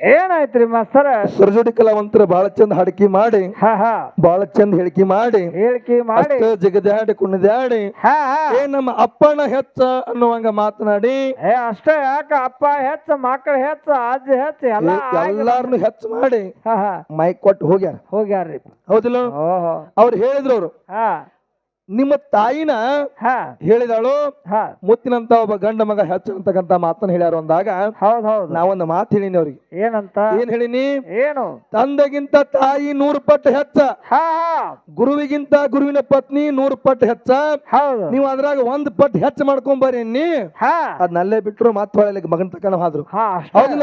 ಏನಾಯ್ತ್ರಿ ಮಾಸ್ತರ? ಸರಜೋಡಿ ಕಲಾವಂತರ ಬಹಳ ಚಂದ ಹಡಕಿ ಮಾಡಿ ಬಹಳ ಚಂದ ಹೇಳಿಕೆ ಮಾಡಿ ಹೇಳಿಕೆ ಮಾಡಿ. ಜಗದಾಡಿ ಕುಣಿದಾಡಿ ಏ ನಮ್ಮ ಅಪ್ಪನ ಹೆಚ್ಚ ಅನ್ನುವಂಗ ಮಾತನಾಡಿ. ಏ ಅಷ್ಟೇ ಯಾಕ ಅಪ್ಪ ಹೆಚ್ಚ ಮಕ್ಕಳ ಹೆಚ್ಚ ಅಜ್ಜಿ ಹೆಚ್ಚ ಎಲ್ಲ ಎಲ್ಲಾರನು ಹೆಚ್ಚ ಮಾಡಿ ಮೈಕ್ ಕೊಟ್ಟು ಹೋಗ್ಯಾರ. ಹೋಗ್ಯಾರ್ರಿ. ಹೌದಿಲ್ಲ? ಅವ್ರು ಹೇಳಿದ್ರು ಅವ್ರು ಹಾ. ನಿಮ್ಮ ತಾಯಿನ ಹಾ. ಹೇಳಿದಾಳು. ಹಾ. ಮುತ್ತಿನಂತ ಒಬ್ಬ ಗಂಡ ಮಗ ಹೆಚ್ಚ ಅಂತಕ್ಕಂತ ಮಾತನ್ನ ಹೇಳ್ಯಾರ ಅಂದಾಗ ಹೌದ್ ಹೌದ್. ನಾವೊಂದು ಮಾತು ಹೇಳಿನಿ ಅವ್ರಿಗೆ. ಏನಂತ? ಏನ್ ಹೇಳಿನಿ? ಏನು? ತಂದೆಗಿಂತ ತಾಯಿ ನೂರು ಪಟ್ಟು ಹೆಚ್ಚ. ಗುರುವಿಗಿಂತ ಗುರುವಿನ ಪತ್ನಿ ನೂರು ಪಟ್ಟು ಹೆಚ್ಚ. ಹೌದು. ನೀವು ಅದ್ರಾಗ ಒಂದ್ ಪಟ್ಟು ಹೆಚ್ಚ ಮಾಡ್ಕೊಂಡ್ ನೀ ಹಾ. ಅದ್ನಲ್ಲೇ ಬಿಟ್ರು ಮಾತು ಹೊಳಲಿಕ್ಕೆ ಮಗನ್ ತಕ್ಕ ಹೋದ್ರು. ಹೌದಿಲ್ಲ?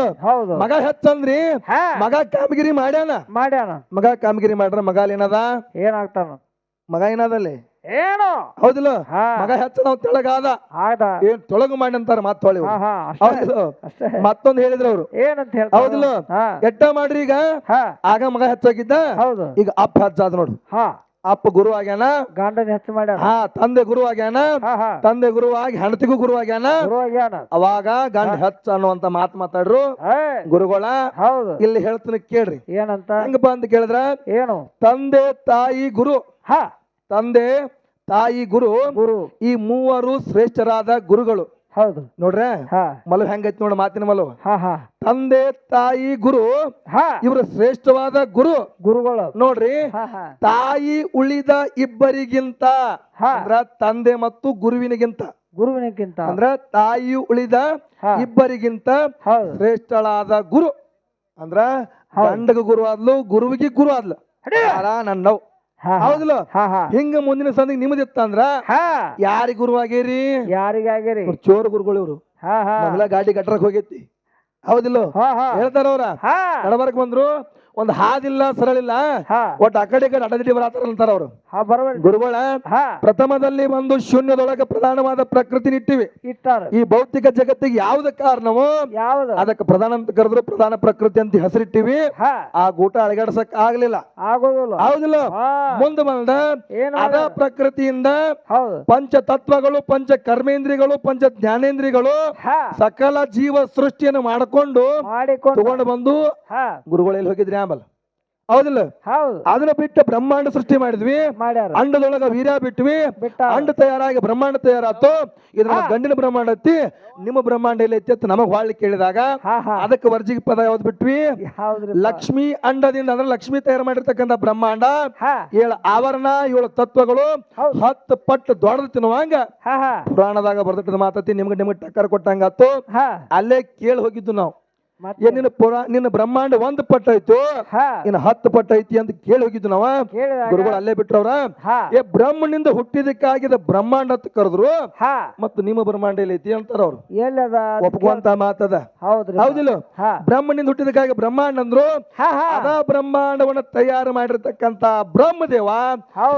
ಮಗ ಹೆಚ್ಚಂದ್ರಿ ಹಾ. ಮಗ ಕಾಮಗಿರಿ ಮಾಡ್ಯಾನ? ಮಾಡ್ಯಾನ. ಮಗ ಕಾಮಗಿರಿ ಮಾಡ್ರ ಮಗ ಅಲ್ಲಿ ಏನದ? ಏನಾಗ್ತಾನ? ಮಗ ಏನದಲ್ಲಿ? ಏನು? ಹೌದಿಲ್ಲ? ಮಗ ಹೆಚ್ಚ ನಾವು ತೆಳಗಾದ. ಆದ ಏನ್ ತೊಳಗು ಮಾಡಿ ಅಂತಾರ ಮಾತೊಳಿ ಮತ್ತೊಂದು ಹೇಳಿದ್ರು ಅವ್ರು. ಏನಂತ ಹೇಳಿ ಹೌದಿಲ್ಲ? ಎಟ್ಟ ಮಾಡ್ರಿ ಈಗ. ಹಾ. ಆಗ ಮಗ ಹೆಚ್ಚಾಗಿದ್ದ. ಹೌದು. ಈಗ ಅಪ್ಪ ಹೆಚ್ಚಾದ ನೋಡು. ಹಾ. ಅಪ್ಪ ಗುರು ಆಗ್ಯಾನ. ಗಂಡನ ಹೆಚ್ಚು ಮಾಡ್ಯಾನ? ಹಾ ತಂದೆ ಗುರು ಆಗ್ಯಾನ. ಹಾ ಗುರು ತಂದೆ ಗುರುವಾಗಿ ಹೆಂಡತಿಗೂ ಗುರು ಆಗ್ಯಾನ. ಅವಾಗ ಗಂಡ ಹೆಚ್ಚ ಅನ್ನುವಂತ ಮಾತ್ ಮಾತಾಡ್ರು. ಗುರುಗಳ ಹೌದು. ಇಲ್ಲಿ ಹೇಳ್ತೀನಿ ಕೇಳ್ರಿ. ಏನಂತ? ಹೆಂಗ ಬಂದ್ ಕೇಳಿದ್ರ? ಏನು? ತಂದೆ ತಾಯಿ ಗುರು. ಹಾ. ತಂದೆ ತಾಯಿ ಗುರು ಗುರು. ಈ ಮೂವರು ಶ್ರೇಷ್ಠರಾದ ಗುರುಗಳು. ಹೌದು. ನೋಡ್ರೆ ಮಲ ಹೆಂಗೈತಿ ನೋಡ ಮಾತಿನ ಮಲು ತಂದೆ ತಾಯಿ ಗುರು ಇವ್ರ ಶ್ರೇಷ್ಠವಾದ ಗುರು. ಗುರುಗಳು. ನೋಡ್ರಿ ತಾಯಿ ಉಳಿದ ಇಬ್ಬರಿಗಿಂತ. ಅಂದ್ರ ತಂದೆ ಮತ್ತು ಗುರುವಿನಿಗಿಂತ. ಗುರುವಿನಿಗಿಂತ. ಅಂದ್ರ ತಾಯಿ ಉಳಿದ ಇಬ್ಬರಿಗಿಂತ ಶ್ರೇಷ್ಠಳಾದ ಗುರು. ಅಂದ್ರ. ಗಂಡಗ ಗುರು ಆದ್ಲು ಗುರುವಿಗೆ ಗುರು ಆದ್ಲು ಯಾರ ನನ್ನವ್. ಹೌದಿಲ್ಲ? ಹಾ ಹಾ. ಹಿಂಗ ಮುಂದಿನ ಸಂದಿಗೆ ನಿಮ್ದಿತ್ತಂದ್ರ ಯಾರಿಗ ಹಾ. ಯಾರಿಗ್ ಗುರು ಆಗೇರಿ ಯಾರಿಗಾಗಿರಿ ಚೋರ್ ಗುರುಗಳು ಇವ್ರು. ಹಾ ಹಾ. ಮೊದಲ ಗಾಡಿ ಕಟ್ಟರಕ್ ಹೋಗೈತಿ. ಹೌದಿಲ್ಲ? ಹಾ ಹಾ. ಹೇಳ್ತಾರ ಅವ್ರ? ಹಾ. ನಡಬರ್ಕ್ ಬಂದ್ರು. ಒಂದ್ ಹಾದಿಲ್ಲ ಸರಳಿಲ್ಲ. ಹಾ. ಒಟ್ಟು ಆ ಕಡೆ ಈ ಕಡೆ ಅಡದಿಡಿ ಬರತಾರ ಅಂತಾರ ಅವ್ರು. ಹಾ ಗುರುಗಳ ಹಾ. ಪ್ರಥಮದಲ್ಲಿ ಒಂದು ಶೂನ್ಯದೊಳಗೆ ಪ್ರಧಾನವಾದ ಪ್ರಕೃತಿ ಇಟ್ಟಿವೆ. ಇಟ್ಟಾರ. ಈ ಭೌತಿಕ ಜಗತ್ತಿಗೆ ಯಾವ್ದ ಕಾರಣವೋ ಯಾವ್ದು? ಅದಕ್ಕೆ ಪ್ರಧಾನ ಅಂತ ಕರೆದ್ರು ಪ್ರಧಾನ ಪ್ರಕೃತಿ ಅಂತ ಹೆಸರಿಟ್ಟಿವಿ. ಹಾ. ಆ ಗೂಟ ಅಳಗಾಡ್ಸಕ್ ಆಗ್ಲಿಲ್ಲ. ಆಗೋದಿಲ್ಲ. ಹೌದಿಲ್ಲ? ಹಾ. ಮುಂದೆ ಬಂದ ಏನು ಅದ ಪ್ರಕೃತಿಯಿಂದ ಹೌದು. ಪಂಚ ತತ್ವಗಳು ಪಂಚ ಕರ್ಮೇಂದ್ರಿಗಳು ಪಂಚ ಜ್ಞಾನೇಂದ್ರಿಗಳು ಹಾ. ಸಕಲ ಜೀವ ಸೃಷ್ಟಿಯನ್ನು ಮಾಡಿಕೊಂಡು ಮಾಡಿಕೊಂಡು. ತಗೊಂಡು ಬಂದು ಹಾ. ಗುರುಗಳಲ್ಲಿ ಹೋಗಿದ್ರಿ? ಆಮೇಲೆ ಹೌದಿಲ್ಲ? ಹೌದು. ಅದನ್ನ ಬಿಟ್ಟು ಬ್ರಹ್ಮಾಂಡ ಸೃಷ್ಟಿ ಮಾಡಿದ್ವಿ. ಮಾಡ್ಯಾರ. ಅಂಡದೊಳಗ ವೀರ್ಯ ಬಿಟ್ವಿ. ಬಿಟ್ಟ. ಅಂಡ ತಯಾರಾಗಿ ಬ್ರಹ್ಮಾಂಡ ತಯಾರಾತು. ಇದ್ರ ಗಂಡಿನ ಬ್ರಹ್ಮಾಂಡ ಐತಿ. ನಿಮ್ಮ ಬ್ರಹ್ಮಾಂಡ ಎಲ್ಲಿ ಐತಿ ಅಂತ ನಮಗ್ ಹೊಳ್ಳಿ ಕೇಳಿದಾಗ ಅದಕ್ಕೆ ವರ್ಜಿಗೆ ಪದ ಯಾವ್ದು ಬಿಟ್ವಿ? ಲಕ್ಷ್ಮಿ ಅಂಡದಿಂದ ಅಂದ್ರೆ ಲಕ್ಷ್ಮಿ ತಯಾರು ಮಾಡಿರ್ತಕ್ಕಂಥ ಬ್ರಹ್ಮಾಂಡ. ಏಳು ಆವರಣ ಏಳು ತತ್ವಗಳು. ಹತ್ತು ಪಟ್ಟು ದೊಡ್ಡದು ತಿನ್ನುವಂಗ ಪುರಾಣದಾಗ ಬರ್ದಿಟ್ಟದ ಮಾತತಿ. ನಿಮ್ಗೆ ನಿಮ್ಗೆ ಟಕ್ಕರ್ ಕೊಟ್ಟಂಗಾತು. ಅಲ್ಲೇ ಕೇಳಿ ಹೋಗಿದ್ದು ನಾವು. ನಿನ್ನ ಪುರಾ ನಿನ್ನ ಬ್ರಹ್ಮಾಂಡ ಒಂದ್ ಪಟ್ಟ ಐತು? ನಿನ್ನ ಇನ್ನು ಹತ್ತು ಪಟ್ಟ ಐತಿ ಅಂತ ಕೇಳಿ ಹೋಗಿದ್ದು ನಾವ? ಗುರುಗಳು ಅಲ್ಲೇ ಬಿಟ್ರವ್ರ? ಹಾ. ಏ ಬ್ರಹ್ಮನಿಂದ ಹುಟ್ಟಿದಕ್ಕಾಗಿದ ಬ್ರಹ್ಮಾಂಡ ಅಂತ ಕರೆದ್ರು? ಹಾ. ಮತ್ತು ನಿಮ್ಮ ಬ್ರಹ್ಮಾಂಡ ಎಲ್ಲಿ ಐತಿ ಅಂತಾರ ಅವ್ರು. ಒಪ್ಕೊಂತ ಮಾತದ ಹೌದಿಲ್ಲ? ಬ್ರಹ್ಮನಿಂದ ಹುಟ್ಟಿದಕ್ಕಾಗಿ ಬ್ರಹ್ಮಾಂಡ ಅಂದ್ರು? ಹಾ ಹಾ. ಅದ ಬ್ರಹ್ಮಾಂಡವನ್ನ ತಯಾರು ಮಾಡಿರ್ತಕ್ಕಂತ ಬ್ರಹ್ಮದೇವ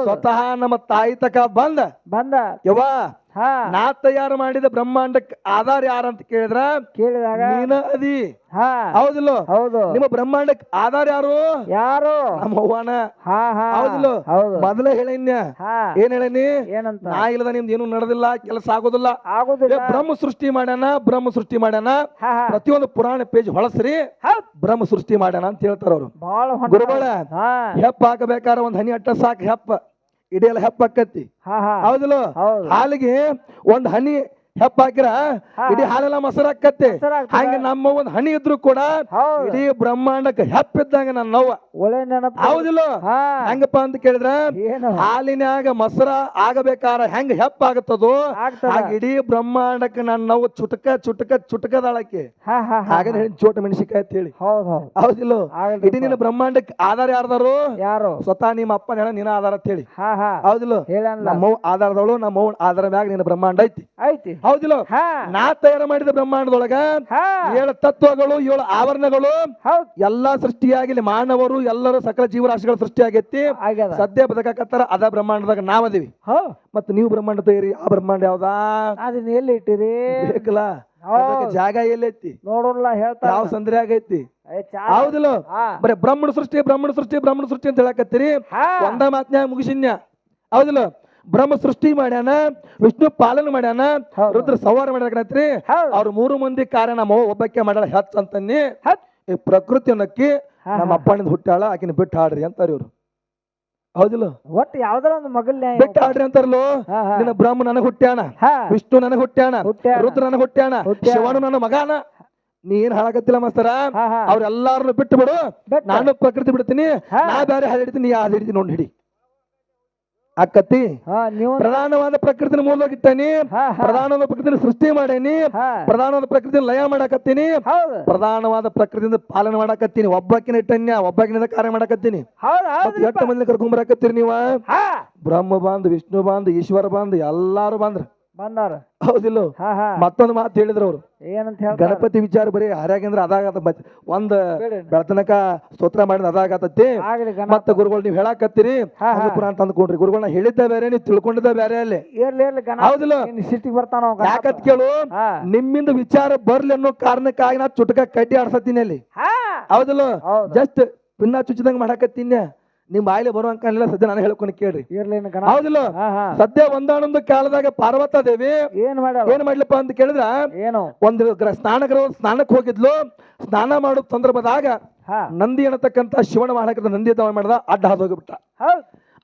ಸ್ವತಃ ನಮ್ಮ ತಾಯಿ ತಕ ಬಂದ. ಬಂದ. ಯವ್ವ? ಹಾ ನಾ ತಯಾರು ಮಾಡಿದ ಬ್ರಹ್ಮಾಂಡಕ್ಕೆ ಆಧಾರ ಯಾರಂತ ಕೇಳಿದ್ರ? ಕೇಳಿದಾಗ ನೀನ ಅದಿ ಹಾ. ಹೌದಿಲ್ಲ? ಹೌದು. ನಿಮ್ಮ ಬ್ರಹ್ಮಾಂಡಕ್ಕೆ ಆಧಾರ ಯಾರು? ಯಾರು? ನಮ್ಮ ಅವ್ವನ. ಹಾ ಹಾ. ಹೌದಿಲ್ಲ? ಹೌದು. ಮೊದಲೇ ಹೇಳಿನ್ಯ ಏನ್ ಹೇಳಿನಿ ಏನಂತ? ನಾ ಇಲ್ಲದ ನಿಮ್ದು ಏನು ನಡೆದಿಲ್ಲ ಕೆಲಸ ಆಗೋದಿಲ್ಲ. ಆಗೋದಿಲ್ಲ. ಬ್ರಹ್ಮ ಸೃಷ್ಟಿ ಮಾಡ್ಯಾನ ಬ್ರಹ್ಮ ಸೃಷ್ಟಿ ಮಾಡ್ಯಾನ. ಪ್ರತಿಯೊಂದು ಪುರಾಣ ಪೇಜ್ ಹೊಳಸ್ರಿ. ಬ್ರಹ್ಮ ಸೃಷ್ಟಿ ಮಾಡ್ಯಾನ ಅಂತ ಹೇಳ್ತಾರ ಅವ್ರು. ಗುರುಗಳ ಹೆಪ್ಪ ಹಾಕಬೇಕಾರ ಒಂದ್ ಹನಿ ಅಟ್ಟ ಸಾಕು ಹೆಪ್ಪ. ಇಡೀ ಎಲ್ಲ ಹೆಪ್ಪ ಆಕತಿ ಹಾ ಹಾ. ಹೌದಿಲ್ಲ? ಹೌದು. ಹಾಲಿಗೆ ಒಂದ್ ಹನಿ ಹೆಪ್ಪ ಹಾಕಿರ. ಇಡೀ ಹಾಲೆಲ್ಲ ಮೊಸರಾಕತ್ತೆ. ಹಂಗ ನಮ್ಮ ಒಂದ್ ಹನಿ ಇದ್ರು ಕೂಡ ಇಡೀ ಬ್ರಹ್ಮಾಂಡಕ್ಕೆ ಹೆಪ್ಪಿದ್ದಂಗ ನನ್ನ ನೋವ ಒಳ್ಳೆ ನೆನಪು. ಹೌದಿಲ್ಲ? ಹೆಂಗಪ್ಪ ಅಂತ ಕೇಳಿದ್ರ ಹಾಲಿನಾಗ ಹಾಲಿನ್ಯಾಗ ಮೊಸರ ಆಗಬೇಕಾರ ಹೆಂಗ ಹೆಪ್ಪ ಆಗತ್ತದು ಇಡೀ ಬ್ರಹ್ಮಾಂಡಕ್ಕೆ ನನ್ನ ನೋವು ಚುಟಕ ಚುಟಕ ಚುಟಕದಾಳಕ್ಕೆ. ಹೇಳಿ ಚೋಟ ಮೆಣಸಿಕಾಯಿ ಅಂತ ಹೇಳಿ. ಹೌದ್ ಹೌದ್. ಹೌದಿಲ್ಲ? ಇಡೀ ನಿನ್ನ ಬ್ರಹ್ಮಾಂಡಕ್ಕೆ ಆಧಾರ ಯಾರ್ದಾರು? ಯಾರು? ಸ್ವತಃ ನಿಮ್ಮ ಅಪ್ಪನ ಹೇಳ ನಿನ್ನ ಆಧಾರ ಅಂತ ಹೇಳಿ. ಹೌದಿಲ್ಲ? ನಮ್ಮ ಆಧಾರದವಳು ನಮ್ಮ ಆಧಾರ ಮ್ಯಾಗ ನಿನ್ನ ಬ್ರಹ್ಮಾಂಡ ಐತಿ. ಐತಿ. ಹೌದಿಲ್ಲ? ನಾ ತಯಾರ ಮಾಡಿದ ಬ್ರಹ್ಮಾಂಡದೊಳಗ ಏಳು ತತ್ವಗಳು ಏಳು ಆವರಣಗಳು ಎಲ್ಲಾ ಸೃಷ್ಟಿಯಾಗಿ ಮಾನವರು ಎಲ್ಲರೂ ಸಕಲ ಜೀವರಾಶಿಗಳ ಸೃಷ್ಟಿ ಆಗೈತಿ ಸದ್ಯ ಬದಕಾಕತ್ತಾರ ಅದ ಬ್ರಹ್ಮಾಂಡದಾಗ ನಾವದೀವಿ. ಮತ್ತ ನೀವು ಬ್ರಹ್ಮಾಂಡ ತಯಾರಿ ಆ ಬ್ರಹ್ಮಾಂಡ ಯಾವ್ದಾ? ಅದನ್ನ ಎಲ್ಲಿ ಇಟ್ಟಿರಿ? ಬೇಕಲ್ಲ? ಜಾಗ ಎಲ್ಲೈತಿ. ನೋಡೋಣ ಹೇಳ್ತಾ ಯಾವ ಸಂದ್ರೆ ಆಗೈತಿ? ಹೌದಿಲ್ಲ? ಬರೀ ಬ್ರಹ್ಮಣ ಸೃಷ್ಟಿ ಬ್ರಹ್ಮಣ ಸೃಷ್ಟಿ ಬ್ರಹ್ಮಣ ಸೃಷ್ಟಿ ಅಂತ ಹೇಳಕತ್ತೀರಿ? ಒಂದ ಮಾತ್ನ್ಯಾಗ ಮುಗಿಸಿನ್ಯ? ಹೌದಿಲ್ಲ? ಬ್ರಹ್ಮ ಸೃಷ್ಟಿ ಮಾಡ್ಯಾನ ವಿಷ್ಣು ಪಾಲನೆ ಮಾಡ್ಯಾನ ರುದ್ರ ಸವಾರ ಮಾಡ್ರಿ ಅವ್ರ ಮೂರು ಮಂದಿ ಕಾರ್ಯ ನಮ್ಮ ಒಬ್ಬಕ್ಕೆ ಮಾಡ್ಯಾಳ ಹೆಚ್ಚ ಅಂತನ್ನಿ. ಈ ಪ್ರಕೃತಿ ಅನ್ನಕ್ಕೆ ನಮ್ಮ. ಅಪ್ಪನಿಂದ ಹುಟ್ಟಾಳ ಆಕಿನ ಬಿಟ್ಟು ಹಾಡ್ರಿ ಅಂತಾರ ಇವ್ರು. ಹೌದಿಲ್ಲ? ಒಟ್ಟು ಯಾವ್ದಾರ ಒಂದು ಮಗಲ್ ಬಿಟ್ಟು ಹಾಡ್ರಿ ಅಂತಾರಲ್ಲೋ. ನಿನ್ನ ಬ್ರಹ್ಮ ನನಗ್ ಹುಟ್ಟ್ಯಾಣ ವಿಷ್ಣು ನನಗ್ ಹುಟ್ಟ್ಯಾಣ. ರುದ್ರ ನನಗ್ ಹುಟ್ಟ್ಯಾಣ ಶಿವಣ್ಣ ಶಿವನು ನನ್ನ ಮಗಾನ. ನೀ ಏನ್ ಹಾಳಾಗತ್ತಿಲ್ಲ ಮಾಸ್ತರ? ಅವ್ರೆಲ್ಲಾರನ್ನು. ಬಿಟ್ಟು ಬಿಡು. ನಾನು ಪ್ರಕೃತಿ ಬಿಡ್ತೀನಿ. ನಾ ಬೇರೆ ಹಾಡು ಹಿಡಿತೀನಿ ನೀ ಹಾಡು ಹಿಡಿತೀನಿ ನೋಡಿ ಹಿಡಿ. ನೀವು ಪ್ರಧಾನವಾದ ಪ್ರಕೃತಿನ ಮೂಲ ಹಾ, ಹಾ. ಪ್ರಧಾನವಾದ ಪ್ರಕೃತಿನ ಸೃಷ್ಟಿ ಮಾಡೇನಿ. ಪ್ರಧಾನವಾದ ಪ್ರಕೃತಿನ ಲಯ ಮಾಡಾಕತ್ತೀನಿ. ಪ್ರಧಾನವಾದ ಪ್ರಕೃತಿಯಿಂದ ಪಾಲನೆ ಮಾಡಾಕತ್ತೀನಿ. ಒಬ್ಬಾಕಿನ ಇಟ್ಟನ್ಯ ಒಬ್ಬಾಕಿನಿಂದ ಕಾರ್ಯ ಮಾಡಾಕತ್ತೀನಿ. ಎಷ್ಟು ಮಂದಿ ಕರ್ಕೊಂಡ್ ಬರಾಕತ್ತೀರಿ ನೀವ? ಬ್ರಹ್ಮ ಬಂದ್ ವಿಷ್ಣು ಬಂದ್ ಈಶ್ವರ ಬಂದ್ ಎಲ್ಲಾರು ಬಂದ್ರ. ಬಂದಾರ. ಹೌದಿಲ್ಲ? ಹಾ ಹಾ. ಮತ್ತೊಂದು ಮಾತು ಹೇಳಿದ್ರು ಅವ್ರು. ಏನಂತ ಹೇಳ ಗಣಪತಿ ವಿಚಾರ ಬರೀ ಹರ್ಯಾಗಂದ್ರ ಅದಾಗತ್ತ ಬಚ್- ಒಂದ್. ಬೆಳತನಕ ಸ್ತೋತ್ರ ಮಾಡಿದ ಅದಾಗತ್ತತಿ. ಆಗ್ಲಿ ಗಣ ಮತ್ತ ಗುರುಗಳು ನೀವ್ ಹೇಳಾಕತ್ತೀರಿ. ಹಾ, ಹಾ. ಪುರಾಣ ತಂದ್ಕೊಂಡ್ರಿ. ಗುರುಗಳನ್ನ ಹೇಳಿದ್ದ ಬೇರೆ ನೀವು ತಿಳ್ಕೊಂಡಿದ್ದ ಬೇರೆ ಅಲ್ಲಿ. ಇರ್ಲಿ ಇರ್ಲಿ ಗಣ ಹೌದಿಲ್ಲ? ಸಿಟ್ಟಿಗೆ ಬರ್ತಾನ ಅವ ಗಣಪ. ಯಾಕತ್ ಕೇಳು? ಹಾ. ನಿಮ್ಮಿಂದ ವಿಚಾರ ಬರ್ಲಿ ಅನ್ನೋ ಕಾರಣಕ್ಕಾಗಿ ನಾ ಚುಟಕ ಕಡ್ಡಿ ಆಡ್ಸತ್ತೀನಿ ಅಲ್ಲಿ. ಹಾ. ಹೌದಿಲ್ಲ? ಹೌದು. ಜಸ್ಟ್ ಪಿನ್ನ ಚುಚ್ಚಿದಂಗ ಮಾಡಾಕತ್ತೀನಿ. ನಿಮ್ ಬಾಯಿಲಿ ಬರುವಂಕ ಕಾಣಿಲ್ಲ ಸದ್ಯ ನಾನು ಹೇಳ್ಕೊಂಡು ಕೇಳ್ರಿ. ಗಣ. ಹೌದಿಲ್ಲ? ಸದ್ಯ ಒಂದಾನೊಂದು ಕಾಲದಾಗ ಪಾರ್ವತ ದೇವಿ ಏನ್ ಮಾಡ ಏನ್ ಮಾಡ್ಲಪ್ಪ ಅಂತ ಕೇಳಿದ್ರ? ಏನು? ಒಂದು ಗ್ರ ಸ್ನಾನಕ್ಕೆ ಹೋಗಿದ್ಲು. ಸ್ನಾನ ಮಾಡೋ ಸಂದರ್ಭದಾಗ ನಂದಿ ಅನ್ನತಕ್ಕಂತ ಶಿವನ ಮಾಡಕ ನಂದಿ ದವ ಮಾಡ್ದ ಅಡ್ಡ ಹಾದು ಹೋಗಿಬಿಟ್ಟ.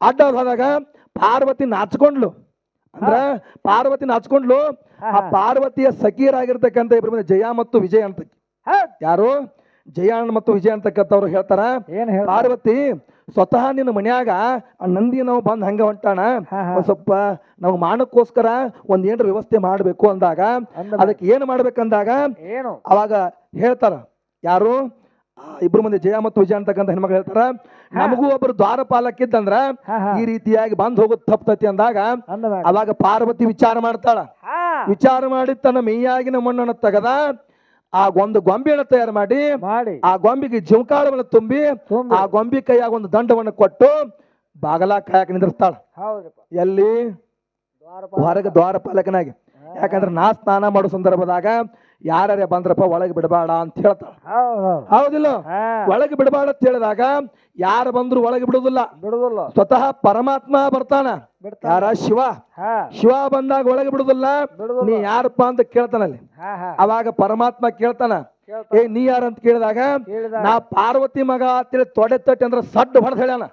ಅಡ್ಡ ಹಾದಾಗ ಪಾರ್ವತಿ ನಾಚ್ಕೊಂಡ್ಲು. ಅಂದ್ರ ಪಾರ್ವತಿ ನಾಚ್ಕೊಂಡ್ಲು. ಆ ಪಾರ್ವತಿಯ ಸಖೀರಾಗಿರ್ತಕ್ಕಂಥ ಇಬ್ಬರ ಜಯ ಮತ್ತು ವಿಜಯ ಅಂತ ಯಾರು? ಜಯ ಮತ್ತು ವಿಜಯ ಅಂತಕ್ಕಂಥವ್ರು ಹೇಳ್ತಾರ. ಏನ್ ಹೇಳ ಪಾರ್ವತಿ ಸ್ವತಃ ನಿನ್ನ ಮನ್ಯಾಗ ಆ ನಂದಿ ನಾವು ಬಂದ್ ಹಂಗ ಹೊಂಟಾಣ. ಒಂದ್ ಸ್ವಲ್ಪ ನಾವು ಮಾಡಕ್ಕೋಸ್ಕರ ಒಂದ್ ಏನ್ರ ವ್ಯವಸ್ಥೆ ಮಾಡ್ಬೇಕು ಅಂದಾಗ ಅಂದ ಅದಕ್ಕೆ ಏನ್ ಮಾಡ್ಬೇಕಂದಾಗ ಏನು? ಅವಾಗ ಹೇಳ್ತಾರ. ಯಾರು? ಆ ಇಬ್ರು ಮಂದಿ ಜಯ ಮತ್ತು ವಿಜಯ ಅಂತಕ್ಕಂಥ ಹೆಣ್ಮಕ್ಳು ಹೇಳ್ತಾರ. ನಮಗೂ ಒಬ್ರು ದ್ವಾರಪಾಲಕ್ಕಿದ್ದಂದ್ರ ಈ ರೀತಿಯಾಗಿ ಬಂದ್ ಹೋಗುದ್ ತಪ್ತತಿ ಅಂದಾಗ ಅವಾಗ ಪಾರ್ವತಿ ವಿಚಾರ ಮಾಡ್ತಾಳ. ವಿಚಾರ ಮಾಡಿ ತನ್ನ ಮೇಯಾಗಿನ ಮಣ್ಣನ್ನು ತೆಗದ ಆ ಒಂದು ಗೊಂಬೆಯನ್ನು ತಯಾರು ಮಾಡಿ ಮಾಡಿ. ಆ ಗೊಂಬೆಗೆ ಜೀವಕಾಳವನ್ನು ತುಂಬಿ ತುಂಬಿ. ಆ ಗೊಂಬೆ ಕೈಯಾಗ ಒಂದು ದಂಡವನ್ನು ಕೊಟ್ಟು ಬಾಗಲ ಕಾಯಕ ನಿಂದಿರ್ತಾಳ ಹೌದಪ್ಪ ಎಲ್ಲಿ? ದ್ವಾರಪಾಲ ಹೊರಗೆ ದ್ವಾರಪಾಲಕನಾಗಿ. ಯಾಕಂದ್ರೆ ನಾ ಸ್ನಾನ ಮಾಡೋ ಸಂದರ್ಭದಾಗ ಯಾರ್ಯಾರೇ ಬಂದ್ರಪ್ಪ ಒಳಗೆ ಬಿಡಬೇಡ ಅಂತ ಹೇಳ್ತಾಳ. ಹೌದ್ ಹೌದ್. ಹೌದಿಲ್ಲ? ಒಳಗೆ ಬಿಡಬೇಡ ಅಂತ ಹೇಳಿದಾಗ ಯಾರು ಬಂದ್ರು ಒಳಗೆ ಬಿಡುದಿಲ್ಲ ಬಿಡುದಿಲ್ಲ ಸ್ವತಃ ಪರಮಾತ್ಮ ಬರ್ತಾನ. ಯಾರ? ಶಿವ. ಶಿವ ಬಂದಾಗ ಒಳಗೆ ಬಿಡುದಿಲ್ಲ ನೀ ಯಾರಪ್ಪ ಅಂತ ಕೇಳ್ತಾನಲ್ಲಿ ಅವಾಗ ಪರಮಾತ್ಮ ಕೇಳ್ತಾನ. ಕೇಳ್ತಾನ. ಏ ನೀ ಯಾರ ಅಂತ ಕೇಳಿದಾಗ ನಾ ಪಾರ್ವತಿ ಮಗ ಅಂತೇಳಿ ತೊಡೆ ತಟ್ಟಿ ಅಂದ್ರೆ ಸಡ್ಡು ಹೊಡೆದ ಹೇಳ್ಯಾನ.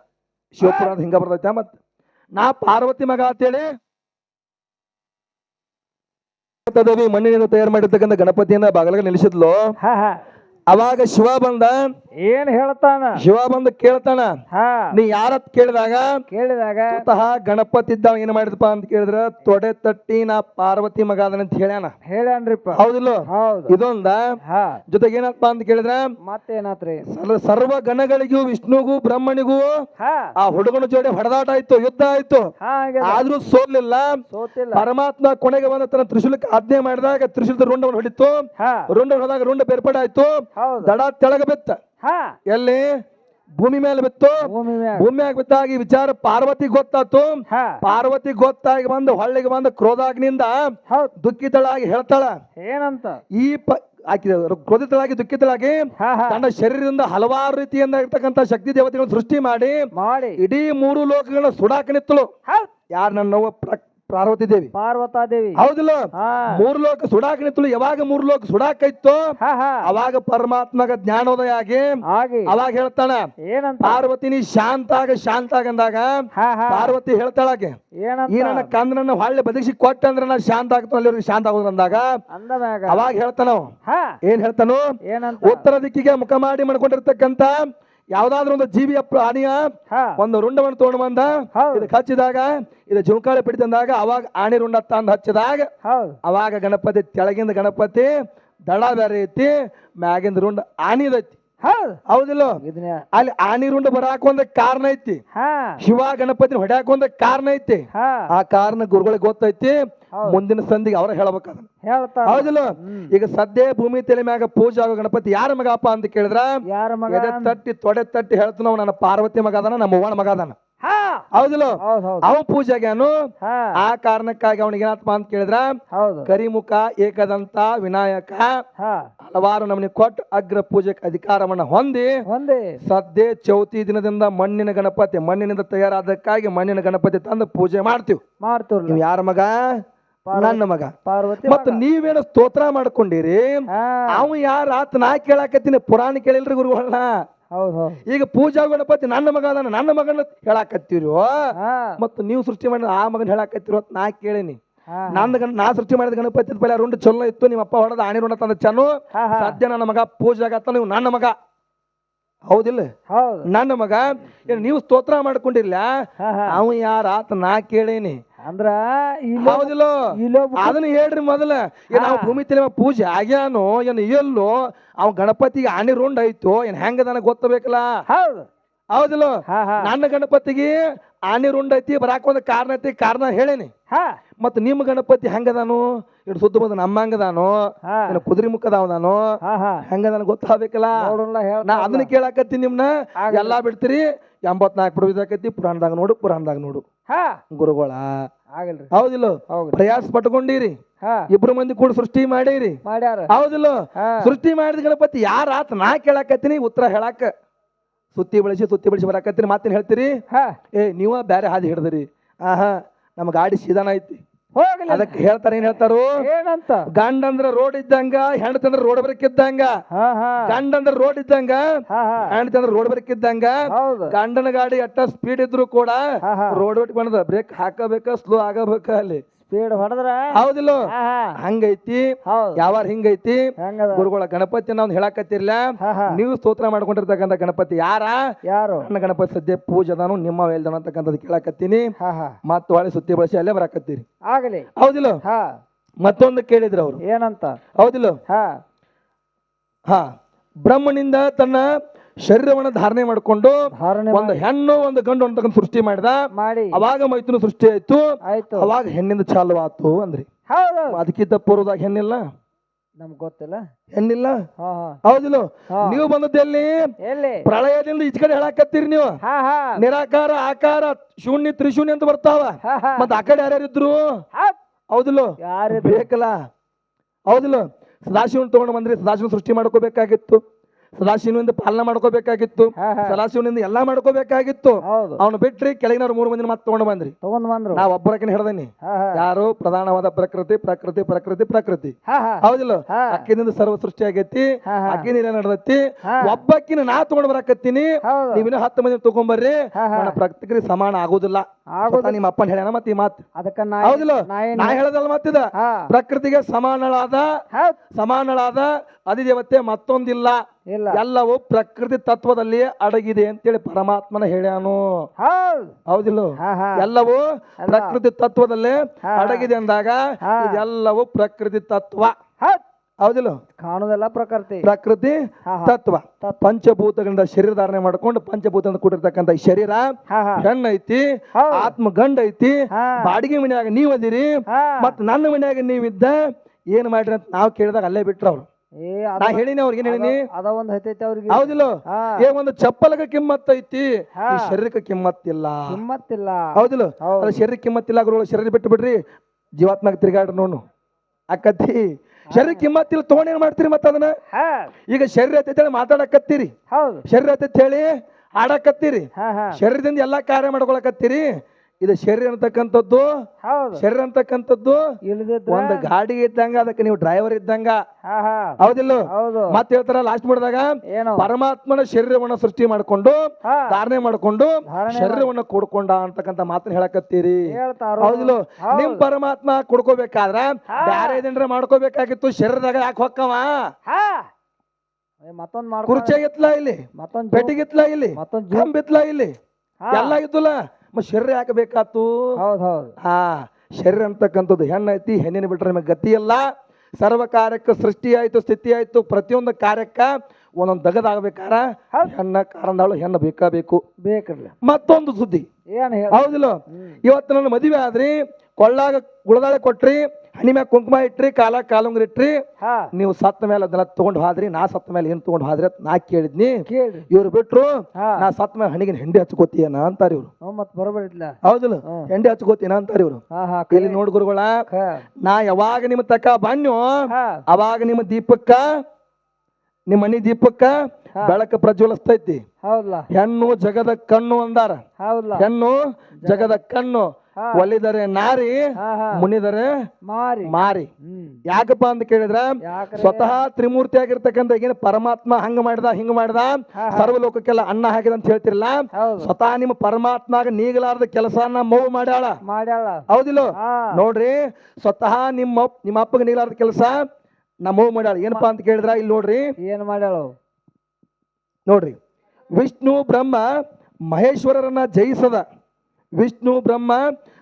ಶಿವಪುರಾಣ ಹಿಂಗ ಬರ್ತೈತೆ ಮತ್ತೆ. ನಾ ಪಾರ್ವತಿ ಮಗ ಅಂತೇಳಿ ದೇವಿ ಮಣ್ಣಿನಿಂದ ತಯಾರು ಮಾಡಿರ್ತಕ್ಕಂಥ ಗಣಪತಿಯನ್ನ ಬಾಗಲಾಗ ನಿಲ್ಲಿಸಿದ್ಲು. ಹಾ ಹಾ. ಅವಾಗ ಶಿವ ಬಂದ ಏನ್ ಹೇಳ್ತಾನ? ಶಿವ ಬಂದು ಕೇಳ್ತಾನ ಹಾ. ನೀ ಯಾರತ್ ಕೇಳಿದಾಗ? ಕೇಳಿದಾಗ ಸ್ವತಃ ಗಣಪತಿ ಇದ್ದಾವ ಏನ್ ಮಾಡಿದಪ್ಪ ಅಂತ ಕೇಳಿದ್ರ ತೊಡೆ ತಟ್ಟಿ ನಾ ಪಾರ್ವತಿ ಮಗ ಅಂತ ಹೇಳ್ಯಾನ. ಹೇಳ್ಯಾನ್ರಿಪ್ಪ. ಹೌದಿಲ್ಲ? ಹೌದು. ಇದೊಂದ. ಹಾ. ಜೊತೆಗೆ ಏನಪ್ಪ ಅಂತ ಕೇಳಿದ್ರ ಮತ್ತೇನಾತ್ರಿ? ಸರ್ವ- ಸರ್ವ ಗಣಗಳಿಗೂ ವಿಷ್ಣುಗೂ ಬ್ರಹ್ಮಣಿಗೂ ಹಾ. ಆ ಹುಡುಗನ ಜೋಡಿ ಹೊಡೆದಾಟ ಆಯ್ತು ಯುದ್ಧ ಆಯ್ತು. ಹಾ ಆದ್ರೂ ಸೋಲಿಲ್ಲ ಸೋತಿಲ್ಲ. ಪರಮಾತ್ಮ ಕೊನೆಗೆ ಬಂದ ತನ್ನ ತ್ರಿಶೂಲಕ್ಕೆ ಆಜ್ಞೆ ಮಾಡಿದಾಗ ತ್ರಿಶೂಲದ ರುಂಡವನ್ನು ಹೊಡಿತು. ಹಾ. ರುಂಡ ಹೊಡೆದಾಗ ರುಂಡ ಬೇರ್ಪಡೆ ಆಯ್ತು. ಹೌದು. ದಡ ತೆಳಗ ಬಿತ್ತ. ಎಲ್ಲಿ? ಭೂಮಿ ಮೇಲೆ ಬಿತ್ತು. ಭೂಮಿ ಮ್ಯಾಗ ಭೂಮಿಯಾಗ ಈ ವಿಚಾರ ಪಾರ್ವತಿ ಗೊತ್ತಾತು. ಹಾ. ಪಾರ್ವತಿ ಗೊತ್ತಾಗಿ ಬಂದು ಹೊಳ್ಳಿಗೆ ಬಂದು ಕ್ರೋಧಾಗ್ನಿಂದ ದುಃಖಿತಳಾಗಿ ಹೇಳ್ತಾಳ. ಏನಂತ? ಈ ಪ ಆಕಿ ಕ್ರೋಧಿತಳಾಗಿ ದುಃಖಿತಳಾಗಿ ತನ್ನ ಶರೀರದಿಂದ ಹಲವಾರು ರೀತಿಯಿಂದ ಇರ್ತಕ್ಕಂತ ಶಕ್ತಿ ದೇವತೆಗಳನ್ನು ಸೃಷ್ಟಿ ಮಾಡಿ ಮಾಡಿ. ಇಡೀ ಮೂರು ಲೋಕಗಳನ್ನ ಸುಡಾಕ ನಿತ್ತಳು ಯಾರು ನನ್ನ ಪಾರ್ವತಿ ದೇವಿ. ಪಾರ್ವತಾದೇವಿ ಹೌದಿಲ್ಲ? ಮೂರ್ ಲೋಕ ಸುಡಾಕ ನಿಂತು ಯಾವಾಗ ಮೂರ್ ಲೋಕ ಸುಡಾಕ ಹಾ ಹಾ. ಅವಾಗ ಪರಮಾತ್ಮಗ ಜ್ಞಾನೋದಯ ಆಗಿ ಅವಾಗ ಹೇಳ್ತಾನ ಏನಂತ? ಪಾರ್ವತಿ ನೀ ಶಾಂತ ಆಗ ಶಾಂತ ಆಗಂದಾಗ ಪಾರ್ವತಿ ಹೇಳ್ತಾಳಾಗೆ ಈ ನನ್ನ ಕಂದನನ್ನ ಹೊಳ್ಳೆ ಬದುಕಿಸಿ ಕೊಟ್ಟ ಅಂದ್ರೆ ನಾನು ಶಾಂತ ಆಗ್ತಾನ ಅಲ್ಲಿ ಶಾಂತ ಆಗೋದು ಅಂದಾಗ ಅಂದ ಮ್ಯಾಗ ಅವಾಗ ಹೇಳ್ತಾನ ಏನ್ ಹೇಳ್ತಾನು? ಉತ್ತರ ದಿಕ್ಕಿಗೆ ಮುಖ ಮಾಡಿ ಮಾಡ್ಕೊಂಡಿರ್ತಕ್ಕಂತ ಯಾವ್ದಾದ್ರು ಒಂದು ಜೀವಿಯ ಪ್ರಾಣಿಯ ಒಂದು ರುಂಡವನ್ನು ತಗೊಂಡು ಬಂದ. ಇದಕ್ಕೆ ಹಚ್ಚಿದಾಗ ಇದು ಜುಂಕಾಳಿ ಪಿಡಿತಂದಾಗ ಅವಾಗ ಆಣಿ ರುಂಡ ತಂದು ಹಚ್ಚಿದಾಗ ಅವಾಗ ಗಣಪತಿ ತೆಳಗಿಂದ ಗಣಪತಿ ದಡ ಬೇರೆ ಐತಿ ಮ್ಯಾಗಿಂದ ರುಂಡ ಆಣಿದೈತಿ ಹೌದು ಹೌದಿಲ್ಲ? ಇದನ್ನ ಅಲ್ಲಿ ಆನಿರುಂಡ ಬರಾಕ ಒಂದ ಕಾರಣ ಐತಿ. ಶಿವ ಗಣಪತಿ ಹೊಡ್ಯಾಕ ಒಂದ ಕಾರಣ ಐತಿ. ಆ ಕಾರಣ ಗುರುಗಳಿಗೆ ಗೊತ್ತೈತಿ. ಮುಂದಿನ ಸಂದಿಗೆ ಅವ್ರ ಹೇಳ್ಬೇಕದ ಹೇಳ್ತಾರ. ಹೌದಿಲ್ಲ? ಈಗ ಸದ್ಯ ಭೂಮಿ ತಲೆ ಮ್ಯಾಗ ಪೂಜೆ ಆಗೋ ಗಣಪತಿ ಯಾರ ಮಗಪ್ಪ ಅಂತ ಕೇಳಿದ್ರ? ಯಾರ ಮಗ? ಎದೆ ತಟ್ಟಿ ತೊಡೆ ತಟ್ಟಿ ಹೇಳ್ತಾನ ನನ್ನ ಪಾರ್ವತಿ ಮಗ ಅದಾನ ನಮ್ಮ ಅವ್ವನ ಮಗ ಅದಾನ. ಹೌದಿಲ್ಲ? ಹೌದ್ ಹೌದ್. ಅವ ಪೂಜೆಗ್ಯಾನು ಹಾ. ಆ ಕಾರಣಕ್ಕಾಗಿ ಅವನಿಗೆ ಏನಪ್ಪ ಅಂತ ಕೇಳಿದ್ರ? ಕರಿಮುಖ ಏಕದಂತ ವಿನಾಯಕ ಹಲವಾರು ನಮನಿ ಕೊಟ್ಟು ಅಗ್ರ ಪೂಜೆಗೆ ಅಧಿಕಾರವನ್ನ ಹೊಂದಿ ಹೊಂದಿ. ಸದ್ಯ ಚೌತಿ ದಿನದಿಂದ ಮಣ್ಣಿನ ಗಣಪತಿ ಮಣ್ಣಿನಿಂದ ತಯಾರಾದಕ್ಕಾಗಿ ಮಣ್ಣಿನ ಗಣಪತಿ ತಂದು ಪೂಜೆ ಮಾಡ್ತೀವಿ. ಮಾಡ್ತೀವಿ ನೀವು ಯಾರ ಮಗ? ನನ್ನ ಮಗ. ಪಾರ್ವತಿ ಮತ್ತ ನೀವೇನ ಸ್ತೋತ್ರ ಮಾಡ್ಕೊಂಡಿರಿ ಅವ ಯಾರ ಆತ ನಾ ಕೇಳಾಕತ್ತೀನಿ ಪುರಾಣ ಕೇಳಿಲ್ರಿ ಗುರುಗಳನ್ನ. ಹೌದ್ ಹೌದ್. ಈಗ ಪೂಜಾ ಗಣಪತಿ ನನ್ನ ಮಗ ಅದಾನ ನನ್ನ ಮಗನ ಹೇಳಾಕತ್ತೀರೋ? ಮತ್ತು ನೀವು ಸೃಷ್ಟಿ ಮಾಡಿದ ಆ ಮಗನ ಹೇಳಾಕತ್ತೀರೋ ಅಂತ ನಾ ಕೇಳಿನಿ. ನಂದ ಗಣ ನಾ ಸೃಷ್ಟಿ ಮಾಡಿದ ಗಣಪತಿ ಪೈಲೆ ರುಂಡ್ ಚಲೋ ಇತ್ತು ನಿಮ್ಮ ಅಪ್ಪ ಹೊಡೆದ ಆಣಿ ರುಂಡ ತಂದ ಹಾ ಸದ್ಯ ನನ್ನ ಮಗ ಪೂಜೆ ಆಗತ್ತ ನೀವು ನನ್ನ ಮಗ. ಹೌದಿಲ್ಲ? ಹೌದು. ನನ್ನ ಮಗ ನೀವು ಸ್ತೋತ್ರ ಮಾಡ್ಕೊಂಡಿರ್ಲ? ಅವ ಯಾರ ಆತ ನಾ ಕೇಳೇನಿ. ಅಂದ್ರ ಇಲ್ಲೋ ಹೌದಿಲ್ಲ? ಅದನ್ನ ಹೇಳ್ರಿ ಮೊದಲ. ಏನ್ ನಾವು ಭೂಮಿ ತಲೆ ಪೂಜೆ ಆಗ್ಯಾನೋ ಏನ್ ಎಲ್ಲೋ ಅವ್ ಗಣಪತಿಗೆ ಆಣಿ ರೋಂಡ್ ಐತೋ ಏನ್ ಹೆಂಗದನ ಗೊತ್ತಬೇಕಲ್ಲ? ಹೌದು. ಹೌದಿಲ್ಲ? ನನ್ನ ಗಣಪತಿಗೆ ಆನೆ ರುಂಡ್ ಐತಿ ಬರಾಕ ಒಂದು ಕಾರಣ ಐತಿ ಕಾರಣ ಹೇಳೇನಿ. ಹಾ. ಮತ್ತ ನಿಮ್ ಗಣಪತಿ ಹೆಂಗದಾನು? ಇಟ್ಟು ಸುದ್ದ ಬಂದ ನಮ್ಮ ಹಂಗದಾನು? ಹಾ. ಏನ ಕುದುರೆ ಮುಖದವದಾನು? ಹಾ ಹೆಂಗದಾನ ಗೊತ್ತಾಗಬೇಕಲ್ಲ? ನಾ ಅದನ್ನ ಕೇಳಾಕತ್ತಿ ನಿಮ್ನ. ಎಲ್ಲಾ ಬಿಡ್ತೀರಿ. ಎಂಬತ್ನಾಲ್ಕು ಬಿಡುವುದಾಕೈತಿ ಪುರಾಣದಾಗ ನೋಡು ಪುರಾಣದಾಗ ನೋಡು. ಹಾ. ಗುರುಗಳ. ಆಗಲ್ರಿ. ಹೌದಿಲ್ಲ? ಹೌದು ಪ್ರಯಾಸ ಪಟ್ಕೊಂಡಿರಿ. ಹಾ. ಇಬ್ರು ಮಂದಿ ಕೂಡ ಸೃಷ್ಟಿ ಮಾಡೀರಿ. ಮಾಡ್ಯಾರ. ಹೌದಿಲ್ಲ? ಹಾ. ಸೃಷ್ಟಿ ಮಾಡಿದ ಗಣಪತಿ ಯಾರ ಆತ ನಾ ಕೇಳಾಕತ್ತೀನಿ ಉತ್ತರ ಹೇಳಾಕ. ಸುತ್ತಿ ಬಳಸಿ ಸುತ್ತಿ ಬಳಸಿ ಬರಾಕತ್ತೀನಿ ಮಾತೇನ್ ಹೇಳ್ತೀರಿ? ಹಾ. ಏ ನೀವ ಬ್ಯಾರೆ ಹಾದಿ ಹಿಡ್ದ್ರಿ. ಆಹಾ ನಮ್ಮ ಗಾಡಿ ಸೀದಾನ ಐತಿ. ಹೋಗ್ಲಿ ಅದಕ್ಕೆ ಹೇಳ್ತಾರೆ ಏನ್ ಹೇಳ್ತಾರು? ಏನಂತ? ಗಂಡ ಅಂದ್ರ ರೋಡ್ ಇದ್ದಂಗ ಹೆಂಡತಿ ಅಂದ್ರ ರೋಡ್ ಬರಕಿದ್ದಂಗ ಗಂಡ ಅಂದ್ರ ರೋಡ್ ಇದ್ದಂಗ ಹಾ ಹಾ. ಹೆಂಡತಿ ಅಂದ್ರ ರೋಡ್ ಬರಕಿದ್ದಂಗ ಗಂಡನ ಗಾಡಿ ಎಟ್ಟ ಸ್ಪೀಡ್ ಇದ್ರು ಕೂಡ ರೋಡ್ ಬಿಟ್ಟು ಬಂದ್ರೆ ಬ್ರೇಕ್ ಹಾಕಬೇಕ ಸ್ಲೋ ಆಗಬೇಕ ಅಲ್ಲಿ. ಸ್ಪೀಡ್ ಹೊಡೆದ್ರ? ಹೌದಿಲ್ಲ? ಹಂಗೈತಿ. ಯಾವಾರ ಹಿಂಗೈತಿ? ಗುರುಗಳ ಗಣಪತಿ ನಾವು ಹೇಳಕತ್ತಿರ್ಲ. ನೀವು ಸ್ತೋತ್ರ ಮಾಡ್ಕೊಂಡಿರ್ತಕ್ಕಂಥ ಗಣಪತಿ ಯಾರ? ಯಾರು? ನನ್ನ ಗಣಪತಿ ಸದ್ಯ ಪೂಜದಾನು ನಿಮ್ಮ ವೇಲ್ದಾನ ಅಂತಕ್ಕಂಥದ್ದು ಕೇಳಕತ್ತೀನಿ. ಹಾ ಹಾ. ಮತ್ತೆ ಹೊಳೆ ಸುತ್ತಿ ಬಳಸಿ ಅಲ್ಲೇ ಬರಾಕತ್ತೀರಿ. ಆಗಲಿ. ಹೌದಿಲ್ಲ? ಹಾ. ಮತ್ತೊಂದು ಕೇಳಿದ್ರು ಅವ್ರು. ಏನಂತ? ಹೌದಿಲ್ಲ? ಹಾ. ಹಾ. ಬ್ರಹ್ಮನಿಂದ ತನ್ನ ಶರೀರವನ್ನು ಧಾರಣೆ ಮಾಡಿಕೊಂಡು ಧಾರಣೆ ಒಂದು ಹೆಣ್ಣು ಒಂದು ಗಂಡು ಅಂತಕ್ಕಂಥ ಸೃಷ್ಟಿ ಮಾಡಿದ. ಮಾಡಿ. ಅವಾಗ ಮೈತ್ರಿ ಸೃಷ್ಟಿ ಆಯ್ತು. ಆಯ್ತು. ಅವಾಗ ಹೆಣ್ಣಿಂದ ಚಾಲುವಾತು ಆತು ಅಂದ್ರಿ. ಹೌದು. ಅದಕ್ಕಿಂತ ಪೂರ್ವದಾಗ ಹೆಣ್ಣಿಲ್ಲ? ನಮ್ಗೆ ಗೊತ್ತಿಲ್ಲ. ಹೆಣ್ಣಿಲ್ಲ? ಹೌದಿಲ್ಲ. ನೀವು ಬಂದದ್ದೆಲ್ಲಿ ಎಲ್ಲಿ? ಪ್ರಳಯದಿಂದ ಈಚ ಕಡೆ ಹೇಳಾಕತ್ತೀರಿ ನೀವು. ನಿರಾಕಾರ ಆಕಾರ ಶೂನ್ಯ ತ್ರಿಶೂನ್ಯ ಅಂತ ಬರ್ತಾವ. ಮತ್ತೆ ಆ ಕಡೆ ಯಾರ್ಯಾರಿದ್ರು ಹೌದ್. ಹೌದಿಲ್ಲ. ಯಾರು ಬೇಕಲ್ಲ. ಹೌದಿಲ್ಲ. ಸದಾಶಿವನ್ ತಗೊಂಡು ಬಂದ್ರಿ. ಸದಾಶಿವನ್ ಸೃಷ್ಟಿ ಮಾಡ್ಕೋಬೇಕಾಗಿತ್ತು. ಸದಾಶಿವನಿಂದ ಪಾಲನೆ ಮಾಡ್ಕೋಬೇಕಾಗಿತ್ತು. ಸದಾಶಿವನಿಂದ ಎಲ್ಲಾ ಮಾಡ್ಕೋಬೇಕಾಗಿತ್ತು. ಅವ್ನು ಬಿಟ್ರಿ ಕೆಳಗಿನವ್ರು ಮೂರು ಮಂದಿನ ಮತ್ತೆ ತಗೊಂಡ್ ಬಂದ್ರಿ. ತಗೊಂಡ್ ಬಂದ್ರು. ನಾ ಒಬ್ಬರಕಿನ ಹಿಡ್ದನಿ. ಹಾ ಹಾ. ಯಾರು? ಪ್ರಧಾನವಾದ ಪ್ರಕೃತಿ ಪ್ರಕೃತಿ ಪ್ರಕೃತಿ ಪ್ರಕೃತಿ. ಹೌದಿಲ್ಲ. ಅಕ್ಕಿನಿಂದ ಸರ್ವ ಸೃಷ್ಟಿ ಆಗೈತಿ. ಹಾ, ಇಲ್ಲ ನಡೆದೈತಿ. ಒಬ್ಬಕ್ಕಿನ ನಾ ತಗೊಂಡ್ ಬರಕತ್ತೀನಿ. ನೀವಿನ ಹತ್ತು ಮಂದಿ ಹಾ. ನನ್ನ ಪ್ರಕೃತಿ ಸಮಾನ ಆಗುದಿಲ್ಲ. ನಿಮ್ಮ ಅಪ್ಪನ ಹೇಳ್ಯಾನ ಮತ್ತೆ ಈ ಮಾತು? ಹೌದಿಲ್ಲ? ನಾ ಹೇಳದಲ್ಲ ಮತ್ತಿದ ಪ್ರಕೃತಿಗೆ ಸಮಾನಳಾದ ಸಮಾನಳಾದ ಅಧಿದೇವತೆ ಮತ್ತೊಂದಿಲ್ಲ. ಇಲ್ಲ. ಎಲ್ಲವೂ ಪ್ರಕೃತಿ ತತ್ವದಲ್ಲಿ ಅಡಗಿದೆ ಅಂತೇಳಿ ಪರಮಾತ್ಮನ ಹೇಳ್ಯಾನು. ಹೌದು. ಹೌದಿಲ್ಲ? ಹಾ ಹಾ. ಎಲ್ಲವೂ ಪ್ರಕೃತಿ ತತ್ವದಲ್ಲಿ ಹಾ. ಅಡಗಿದೆ ಅಂದಾಗ ಹಾ. ಇದೆಲ್ಲವೂ ಪ್ರಕೃತಿ ತತ್ವ. ಹೌದ್. ಹೌದಿಲ್ಲ? ಕಾಣುದೆಲ್ಲ ಪ್ರಕೃತಿ. ಪ್ರಕೃತಿ ಹಾ ಹಾ. ತತ್ವ. ತತ್ವ. ಪಂಚಭೂತಗಳಿಂದ ಶರೀರ ಧಾರಣೆ ಮಾಡ್ಕೊಂಡು ಪಂಚಭೂತದಿಂದ ಕೂಡಿರ್ತಕ್ಕಂಥ ಈ ಶರೀರ ಹಾ ಹಾ. ಹೆಣ್ಣು ಐತಿ ಹೌದ್. ಆತ್ಮ ಗಂಡ ಐತಿ ಹಾ. ಬಾಡಿಗೆ ಮನ್ಯಾಗ ನೀವ್ ಅದಿರಿ ಹಾ. ಮತ್ ನನ್ನ ಮನ್ಯಾಗ ನೀವಿದ್ದ ಏನ್ ಮಾಡ್ರಿ ಅಂತ ನಾವ್ ಕೇಳಿದಾಗ ಅಲ್ಲೇ ಬಿಟ್ರ ಅವ್ರು. ಏ ನಾ ಅದ ಹೇಳಿನಿ ಅವ್ರಿಗೆ ಏನ್ ಹೇಳಿನಿ? ಅದ ಒಂದ್ ಹತ್ತೈತಿ ಅವ್ರಿಗೆ. ಹೌದಿಲ್ಲ? ಹಾ. ಏ ಒಂದು ಚಪ್ಪಲಗ ಕಿಮ್ಮತ್ ಐತಿ ಹಾ. ಈ ಶರೀರಕ್ಕೆ ಕಿಮ್ಮತ್ತಿಲ್ಲ. ಕಿಮ್ಮತ್ತಿಲ್ಲ. ಹೌದಿಲ್ಲ? ಅದ್ರ ಅದ ಶರೀರ ಕಿಮ್ಮತ್ತಿಲ್ಲ ಗುರುಗಳು ಶರೀರ ಬಿಟ್ಟು ಬಿಡ್ರಿ. ಜೀವಾತ್ಮಕ ತಿರ್ಗಾಡ್ರಿ ನೋಡು. ಅಕ್ಕತ್ತಿ ಶರೀರ ಕಿಮ್ಮತ್ತಿಲ್ಲ ತಗೊಂಡ್ ಏನ್ ಮಾಡ್ತೀರಿ ಮತ್ತ ಅದನ್ನ? ಹಾ. ಈಗ ಶರೀರ ಐತಿ ಹೇಳಿ ಮಾತಾಡಕತ್ತೀರಿ. ಹೌದು. ಶರೀರ ಐತಿ ಹೇಳಿ ಆಡಕತ್ತೀರಿ ಹಾ ಹಾ. ಶರೀರದಿಂದ ಎಲ್ಲಾ ಕಾರ್ಯ ಮಾಡ್ಕೊಳಕತ್ತೀರಿ. ಇದು ಶರೀರ ಅಂತಕ್ಕಂಥದ್ದು ಹೌದು. ಶರೀರ ಅಂತಕ್ಕಂಥದ್ದು ಒಂದು ಗಾಡಿ ಇದ್ದಂಗ ಅದಕ್ಕೆ ನೀವು ಡ್ರೈವರ್ ಇದ್ದಂಗ. ಹಾ ಹಾ. ಹೌದಿಲ್ಲ? ಹೌದು. ಮತ್ತೆ ಹೇಳ್ತಾರ ಲಾಸ್ಟ್ ಮಾಡಿದಾಗ ಏನು? ಪರಮಾತ್ಮನ ಶರೀರವನ್ನ ಸೃಷ್ಟಿ ಮಾಡ್ಕೊಂಡು ಹಾ. ಧಾರಣೆ ಮಾಡ್ಕೊಂಡು ಧಾರಣೆ ಶರೀರವನ್ನ ಕೊಡ್ಕೊಂಡ ಅಂತಕ್ಕಂಥ ಮಾತನ್ನ ಹೇಳಕತ್ತೀರಿ. ಹೇಳ್ತಾರ? ಹೌದಿಲ್ಲ? ನಿಮ್ ಪರಮಾತ್ಮ ಕೊಡ್ಕೋಬೇಕಾದ್ರೆ ಹಾ. ಬ್ಯಾರೆ ಏನ್ರ ಮಾಡ್ಕೋಬೇಕಾಗಿತ್ತು ಶರೀರದಾಗ ಯಾಕೆ ಹೊಕ್ಕವ? ಹಾ. ಏ, ಮತ್ತೊಂದ್ ಮಾಡ್ಕೊ ಕುರ್ಚಿಯಾಗಿತ್ಲ ಇಲ್ಲಿ? ಮತ್ತೊಂದ್ ಜೋ- ಪೆಟ್ಟಿಗಿತ್ಲ ಇಲ್ಲಿ? ಮತ್ತೊಂದ್ ಜೋ- ಕಂಬಿತ್ಲ ಇಲ್ಲಿ? ಹಾ. ಎಲ್ಲ ಇದ್ದುಲ್ಲ? ಮತ್ ಶರೀರ ಯಾಕೆ ಬೇಕಾತು? ಹೌದು ಹೌದು. ಹಾ ಶರೀರ ಅಂತಕ್ಕಂಥದ್ದು ಹೆಣ್ಣೈತಿ ಹೆಣ್ಣಿನ ಬಿಟ್ರೆ ನಿಮಗೆ ಗತಿ ಇಲ್ಲ. ಸರ್ವ ಕಾರ್ಯಕ್ಕೆ ಸೃಷ್ಟಿ ಆಯ್ತು ಸ್ಥಿತಿ ಆಯಿತು ಪ್ರತಿಯೊಂದು ಕಾರ್ಯಕ್ಕ ಒಂದೊಂದು ದಗದಾಗಬೇಕಾರ. ಹೆಣ್ಣ ಕಾರಂದಾಳು ಹೆಣ್ಣ ಬೇಕಾ ಬೇಕು ಮತ್ತೊಂದು ಸುದ್ದಿ. ಏನು ಹೌದಿಲ್ಲ? ಇವತ್ತು ನನ್ನ ಮದುವೆ ಆದ್ರಿ ಕೊಳ್ಳಾಗ ಗುಳದಾಳೆ ಕೊಟ್ರಿ ಹಣಿ ಮ್ಯಾಗ ಕುಂಕುಮ ಇಟ್ರಿ ಕಾಲ ಕಾಲುಂಗ್ರಿ ಇಟ್ರಿ ನೀವು ಸತ್ತ ಮೇಲೆ ಅದನ್ನ ತಗೊಂಡ್ ಹೋದ್ರಿ ನಾ ಸತ್ತ ಮೇಲೆ ಏನ್ ತಗೊಂಡ್ ಹೋದ್ರಿ ಅಂತ ನಾ ಕೇಳಿದ್ನಿ. ಇವ್ರು ಬಿಟ್ರು ನಾ ಸತ್ತ ಮೇಲೆ ಹಣಿಗಿನ ಹೆಂಡಿ ಹಚ್ಕೋತೀಯನ ಅಂತಾರ ಇವ್ರು. ಮತ್ ಬರಬಾರಿಲ್ಲ ಹೌದಿಲ್ಲ. ಹೆಂಡಿ ಹಚ್ಕೋತೀನ ಅಂತಾರ ಇವ್ರು. ಇಲ್ಲಿ ನೋಡ್ ಗುರುಗಳ ನಾ ಯಾವಾಗ ನಿಮ್ಮ ತಕ ಬಣ್ಣು ಅವಾಗ ನಿಮ್ಮ ದೀಪಕ್ಕ ನಿಮ್ಮ ಮನಿ ದೀಪಕ್ಕ ಬೆಳಕ ಪ್ರಜ್ವಲಿಸ್ತೈತಿ. ಹೌದಲ್ಲ ಹೆಣ್ಣು ಜಗದ ಕಣ್ಣು ಅಂದಾರ. ಹೌದಲ್ಲ ಹೆಣ್ಣು ಜಗದ ಕಣ್ಣು. ಒಲಿದರೆ ನಾರಿ ಮುನಿದರೆ ಮಾರಿ. ಮಾರಿ. ಯಾಕಪ್ಪ ಅಂತ ಕೇಳಿದ್ರ ಸ್ವತಃ ತ್ರಿಮೂರ್ತಿ ಆಗಿರ್ತಕ್ಕಂಥ ಏನು ಪರಮಾತ್ಮ ಹಂಗ ಮಾಡಿದ ಹಿಂಗ ಮಾಡಿದ ಸರ್ವ ಲೋಕಕ್ಕೆಲ್ಲ ಸರ್ವಲೋಕಕ್ಕೆಲ್ಲ ಅನ್ನ ಹಾಕಿದ ಅಂತ ಹೇಳ್ತಿರಲ್ಲ ಸ್ವತಃ ನಿಮ್ಮ ಪರಮಾತ್ಮಾಗ ನೀಗಲಾರದ ಕೆಲಸನ ಮೌ ಮಾಡ್ಯಾಳ. ಮಾಡ್ಯಾಳ. ಹೌದಿಲ್ಲ? ನೋಡ್ರಿ ಸ್ವತಃ ನಿಮ್ಮ ನಿಮ್ಮ ಅಪ್ಪಗ ನೀಗಲಾರದ ಕೆಲಸ ನಮ್ಮ ಮೌ ಮಾಡ್ಯಾಳ ಏನಪ್ಪಾ ಅಂತ ಕೇಳಿದ್ರ? ಇಲ್ಲಿ ನೋಡ್ರಿ. ಏನ್ ಮಾಡ್ಯಾಳು? ನೋಡ್ರಿ. ವಿಷ್ಣು ಬ್ರಹ್ಮ ಮಹೇಶ್ವರರನ್ನ ಜಯಿಸದ. ವಿಷ್ಣು ಬ್ರಹ್ಮ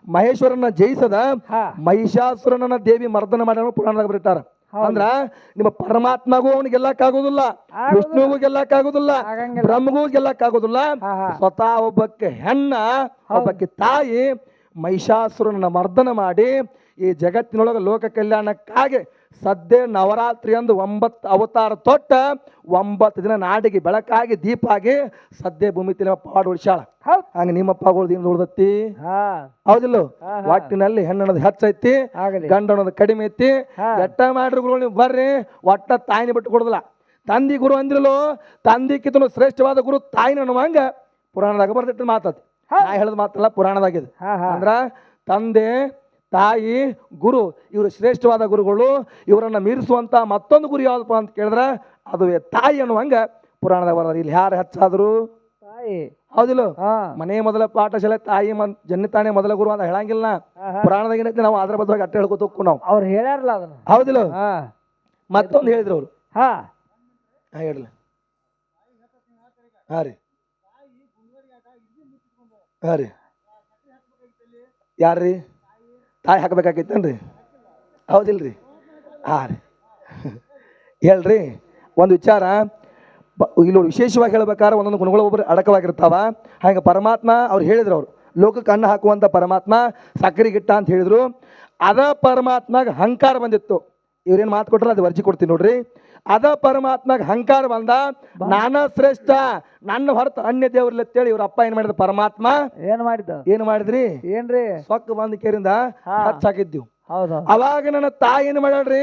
ಮಹೇಶ್ವರನ್ನ ಜಯಿಸದ ಹಾ. ಮಹಿಷಾಸುರನ ದೇವಿ ಮರ್ದನ ಮಾಡ್ಯಾಳ ಪುರಾಣದಾಗ ಬರೀತಾರ. ಅಂದ್ರ ನಿಮ್ಮ ಪರಮಾತ್ಮಗೂ ಅವನಿಗೆ ಗೆಲ್ಲಕ್ಕಾಗೋದಿಲ್ಲ ಆಗೋದಿಲ್ಲ. ವಿಷ್ಣುವಿಗೂ ಗೆಲ್ಲಕ್ಕಾಗೋದಿಲ್ಲ ಬ್ರಹ್ಮಗೂ ಗೆಲ್ಲಕ್ಕಾಗೋದಿಲ್ಲ ಸ್ವತಃ ಒಬ್ಬಕ್ಕೆ ಹೆಣ್ಣ ಒಬ್ಬಕ್ಕೆ ತಾಯಿ ಮಹಿಷಾಸುರನ ಮರ್ದನ ಮಾಡಿ ಈ ಜಗತ್ತಿನೊಳಗ ಲೋಕ ಕಲ್ಯಾಣಕ್ಕಾಗಿ ಸದ್ಯ ನವರಾತ್ರಿ ಅಂದು ಒಂಬತ್ತು ಅವತಾರ ತೊಟ್ಟ ಒಂಬತ್ತು ದಿನ ನಾಡಿಗೆ ಬೆಳಕಾಗಿ ದೀಪ ಆಗಿ ಸದ್ಯ ಭೂಮಿ ತಿನ್ನಪ್ಪ ಪಾಡು ಉಳಿಸಾಳ ಹಂಗ ನಿಮ್ಮಪ್ಪಗಳು ದಿನ ಉಳ್ದತ್ತಿ. ಹೌದಿಲ್ಲ. ಒಟ್ಟಿನಲ್ಲಿ ಹೆಣ್ಣನದು ಹೆಚ್ಚೈತಿ ಆಗಲಿ. ಗಂಡ ಅನ್ನೋದು ಕಡಿಮೆ ಐತಿ. ಎಟ್ಟ ಮಾಡ್ರಿ ಗುರು ನೀವು ಬರ್ರಿ ಒಟ್ಟ ತಾಯಿನ ಬಿಟ್ಟು ಕೊಡುದಿಲ್ಲ. ತಂದಿ ಗುರು ಅಂದ್ರಲು ತಂದಿಕ್ಕಿತನು ಶ್ರೇಷ್ಠವಾದ ಗುರು ತಾಯಿನ ಅನ್ನುವಂಗ ಪುರಾಣದಾಗ ಬರ್ತಿಟ್ಟು ಮಾತತಿ. ನಾ ಹೇಳಿದ ಮಾತಲ್ಲ ಪುರಾಣದಾಗಿದೆ ಅಂದ್ರ ತಂದೆ ತಾಯಿ ಗುರು ಇವರು ಶ್ರೇಷ್ಠವಾದ ಗುರುಗಳು ಇವರನ್ನು ಮೀರಿಸುವಂತ ಮತ್ತೊಂದು ಗುರು ಯಾವುದಪ್ಪ ಅಂತ ಕೇಳಿದ್ರೆ ಅದು ತಾಯಿ ಅನ್ನುವಂಗೆ ಪುರಾಣದಾಗ ಬರೋದು ಇಲ್ಲಿ ಯಾರು ಹೆಚ್ಚಾದ್ರು? ತಾಯಿ. ಹೌದಿಲ್ಲ? ಮನೆ ಮೊದಲ ಪಾಠಶಾಲೆ ತಾಯಿ ಮನ್ ಜನ್ನಿತಾನೆ ಮೊದಲ ಗುರು ಅಂತ ಹೇಳಂಗಿಲ್ಲ. ಪುರಾಣದಾಗ ಏನೈತಿ ನಾವು ಅದ್ರ ಬದಲಾಗಿ ಅಟ್ಟ ಹೇಳ್ಕೊತ ಹೋಗ್ಕು ನಾವು. ಅವ್ರು ಹೇಳ್ಯಾರಲ್ಲ ಅದನ್ನ. ಹೌದಿಲ್ಲ? ಮತ್ತೊಂದು ಹೇಳಿದ್ರು ಅವರು. ಹಾ. ಹಾ ಹೇಳಲ್ಲ ಹಾ ರೀ. ಹಾ ರೀ. ಯಾರ್ರಿ? ತಾಯಿ ಹಾಕ್ಬೇಕಾಗಿತ್ತೇನ್ರಿ ಹೌದಿಲ್ರಿ? ಹಾ ರೀ. ಹೇಳ್ರಿ, ಒಂದು ವಿಚಾರ. ಬ- ಇಲ್ಲಿ ವಿಶೇಷವಾಗಿ ಹೇಳ್ಬೇಕಾದ್ರೆ ಒಂದೊಂದು ಗುಣಗಳು ಒಬ್ಬರು ಅಡಕವಾಗಿರ್ತಾವ. ಹಾಗೆ ಪರಮಾತ್ಮ ಅವ್ರು ಹೇಳಿದ್ರು ಅವರು, ಲೋಕಕ್ಕೆ ಅನ್ನ ಹಾಕುವಂಥ ಪರಮಾತ್ಮ ಸಕ್ಕರೆ ಗಿಟ್ಟ ಅಂತ ಹೇಳಿದ್ರು. ಅದ ಪರಮಾತ್ಮಗೆ ಅಹಂಕಾರ ಬಂದಿತ್ತು. ಇವ್ರೇನು ಮಾತು ಕೊಟ್ರಲ್ಲ ಅದು ವರ್ಜಿ ಕೊಡ್ತೀನಿ ನೋಡ್ರಿ. ಅದ ಪರಮಾತ್ಮಾಗ ಅಹಂಕಾರ ಬಂದ ನಾನ ಶ್ರೇಷ್ಠ ನನ್ನ ಹೊರತು ಅನ್ಯ ದೇವ್ರಲ್ಲ ಅಂತೇಳಿ ಇವ್ರ ಅಪ್ಪ ಏನ್ ಮಾಡಿದ ಪರಮಾತ್ಮ? ಏನ್ ಮಾಡಿದ? ಏನ್ ಮಾಡಿದ್ರಿ? ಏನ್ರಿ? ಸೊಕ್ಕ ಬಂದ ಕೇರಿಂದ. ಹಚ್ಚಾಕಿದ್ದೀವಿ ಅವಾಗ ನನ್ನ ತಾಯಿ ಏನ್ ಮಾಡ್ಯಾಳ್ರಿ?